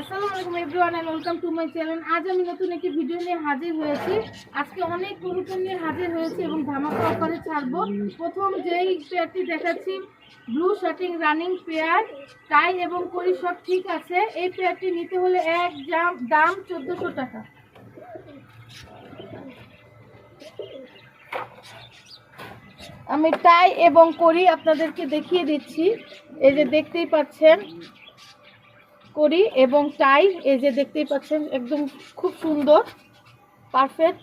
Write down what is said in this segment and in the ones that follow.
আসসালামু আলাইকুম everyone and welcome to my channel আজ আমি নতুন একটি ভিডিও নিয়ে হাজির হয়েছি। আজকে অনেক কবুতর নিয়ে হাজির হয়েছি এবং ধামাকা অফারে ছাড়বো। প্রথম যেই পেয়ারটি দেখাচ্ছি blue shirting running pair tie এবং করি সব ঠিক আছে। এই পেয়ারটি নিতে হলে এক জাম দাম চোদ্দোশো টাকা। আমি টাই এবং করি আপনাদেরকে দেখিয়ে দিচ্ছি। এই যে দেখতেই পাচ্ছেন করি এবং টাই, এই যে দেখতেই পাচ্ছেন, একদম খুব সুন্দর পারফেক্ট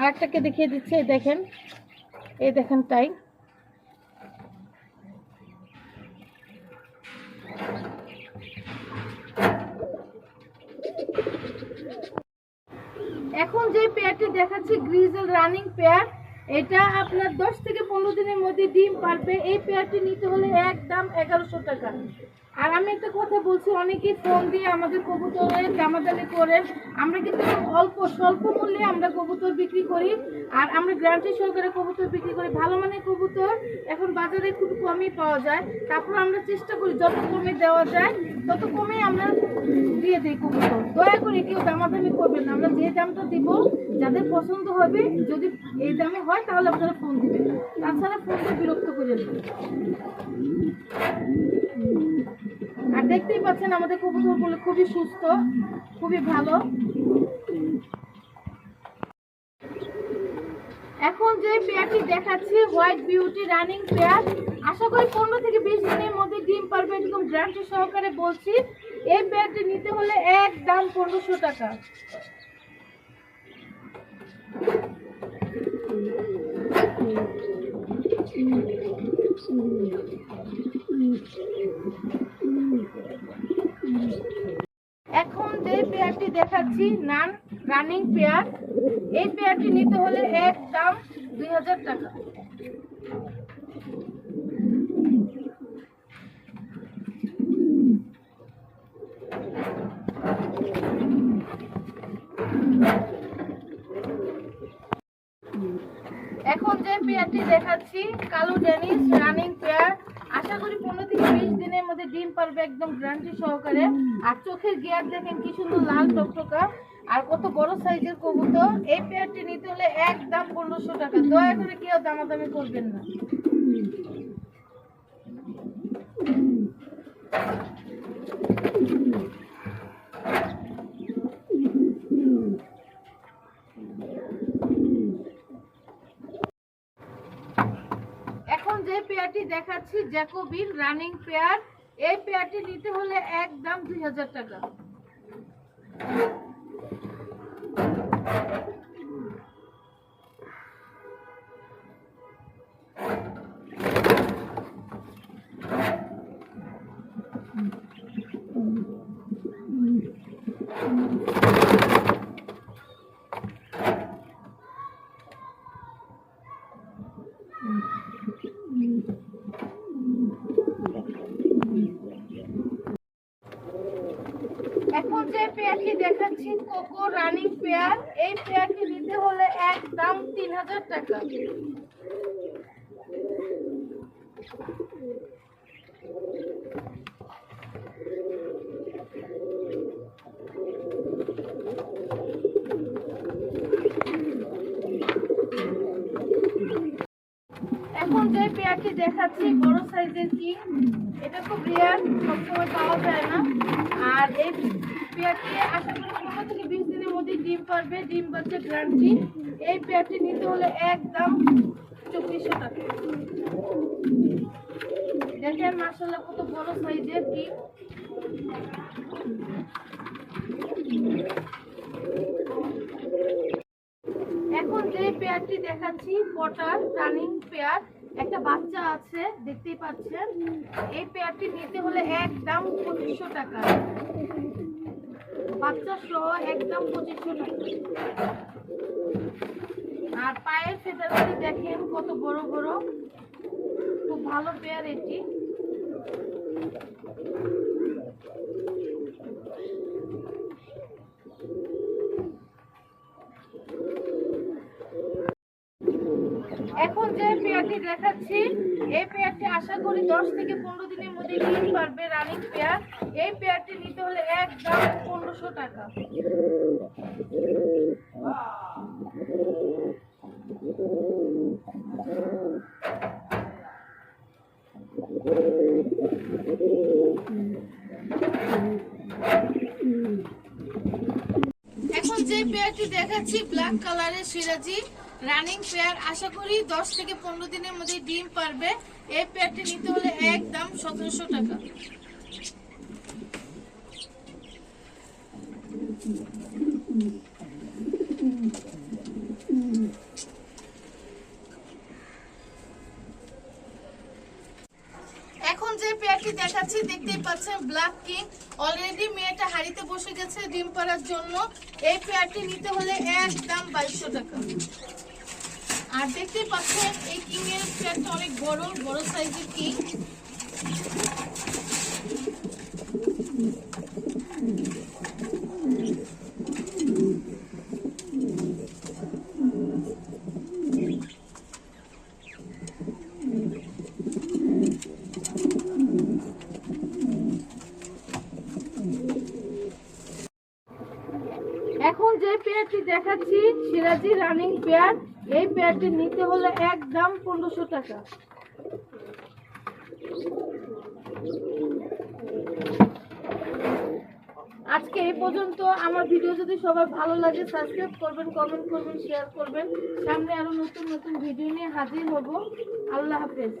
আরেকটাকে দেখিয়ে দিচ্ছে দেখেন, এই দেখেন টাই। এখন যে পেয়ারটি দেখাচ্ছি গ্রিজেল রানিং পেয়ার এটা আপনার দশ থেকে পনেরো দিনের মধ্যে ডিম পারবে। এই পেয়ারটি নিতে হলে এক দাম এগারোশো টাকা। আর আমি একটা কথা বলছি, অনেকেই ফোন দিয়ে আমাদের কবুতরের দামাদামি করেন আমরা কিন্তু অল্প, স্বল্প মূল্যে আমরা কবুতর বিক্রি করি। আর আমরা গ্যারান্টি সহকারে কবুতর বিক্রি করি। ভালো মানের কবুতর এখন বাজারে খুব কমই পাওয়া যায়। তারপর আমরা চেষ্টা করি, যত কমে দেওয়া যায়, তত কমে আমরা দিয়ে দিই কবুতর। দয়া করে কেউ দামাদামি করবেন না। আমরা যে দামটা দিব, যাদের পছন্দ হবে, যদি এই দামে হয়, তাহলে আপনারা ফোন দিবেন। তাছাড়া ফোন দিয়ে বিরক্ত করে দেবেন আর দেখতেই পাচ্ছেন আমাদের কবুতরগুলো খুবই সুস্থ, খুবই ভালো। এখন যে পেয়ারটি দেখাচ্ছি হোয়াইট বিউটি রানিং পেয়ার আশা করি পনেরো থেকে বিশ দিনের মধ্যে ডিম পারবে একদম গ্যারান্টি সহকারে বলছি, এই পেয়ারটি নিতে হলে এক দাম পনেরোশো টাকা। এখন যে পেয়ারটি দেখাচ্ছি নান রানিং পেয়ার। এই পেয়ারটি নিতে হলে এক দাম দুই হাজার টাকা। এখন যে পেয়ারটি দেখাচ্ছি, কালো ডেনিস রানিং পেয়ার আশা করি পনেরো থেকে বিশ দিনের মধ্যে ডিম পারবে একদম গ্যারান্টি সহকারে। আর চোখের গিয়ার দেখেন কি সুন্দর লাল টকটকা। আর কত বড় সাইজের কবুতর, এই পেয়ারটি নিতে হলে একদম পনেরোশো টাকা। দয়া করে কেউ দামাদামি করবেন না। এখন যে পেয়ারটি দেখাচ্ছি, জ্যাকোবিন রানিং পেয়ার। এই পেয়ারটি নিতে হলে একদম দুই হাজার টাকা এখন পেয়ারটি দেখাচ্ছি কোকো রানিং পেয়ার। এই পেয়ারটি নিতে হলে এক দাম তিন হাজার টাকা। এখন যে পেয়ারটি দেখাচ্ছি, বড় সাইজের কি? এটা খুব রেয়ার সবসময় পাওয়া যায় না। আর এই পেয়ারটি আশা করি পনেরো থেকে বিশ দিনের মধ্যে ডিম পারবে। ডিম বাচ্চা গ্যারান্টি এই পেয়ারটি নিতে হলে একদম চব্বিশশো টাকা। দেখেন মাসাল্লাহ কত বড় সাইজের কি এখন যে পেয়ারটি দেখাচ্ছি পটার রানিং পেয়ার। একটা বাচ্চা আছে, দেখতেই পাচ্ছেন। এই পেয়ারটি নিতে হলে একদম পঁচিশশো টাকা। বাচ্চা সহ একদম পঁচিশশো টাকা। আর পায়ের ফেদারগুলি দেখেন কত বড় বড়। খুব ভালো পেয়ার এটি। এখন যে পেয়ার পেয়ারটি দেখাচ্ছি, এই পেয়ারটি আশা করি দশ থেকে পনেরো দিনের মধ্যে ডিম পারবে রানিং পেয়ার। এই পেয়ারটি নিতে হলে একদম পনেরোশো টাকা। এখন যে পেয়ারটি দেখাচ্ছি ব্ল্যাক কালারের সিরাজি। রানিং পেয়ার আশা করি দশ থেকে পনেরো দিনের মধ্যে ডিম পারবে। এই পেয়ারটি নিতে হলে একদম সতেরোশো টাকা। এখন যে পেয়ারটি দেখাচ্ছি, দেখতেই পাচ্ছেন ব্ল্যাক কিং অলরেডি মেয়েটা হাড়িতে বসে গেছে ডিম পাড়ার জন্য। এই পেয়ারটি নিতে হলে একদম বাইশশো টাকা। আর দেখতে পাচ্ছেন, এই কিং এর অনেক বড় বড় সাইজের কিং। এখন যে পেয়ারটি দেখাচ্ছি সিরাজি রানিং পেয়ার এই পেয়ারটি নিতে হলে এক দাম পনেরোশো টাকা। আজকে এই পর্যন্ত আমার ভিডিও যদি সবার ভালো লাগে সাবস্ক্রাইব করবেন কমেন্ট করবেন শেয়ার করবেন। সামনে আরও নতুন নতুন ভিডিও নিয়ে হাজির হব। আল্লাহ হাফেজ।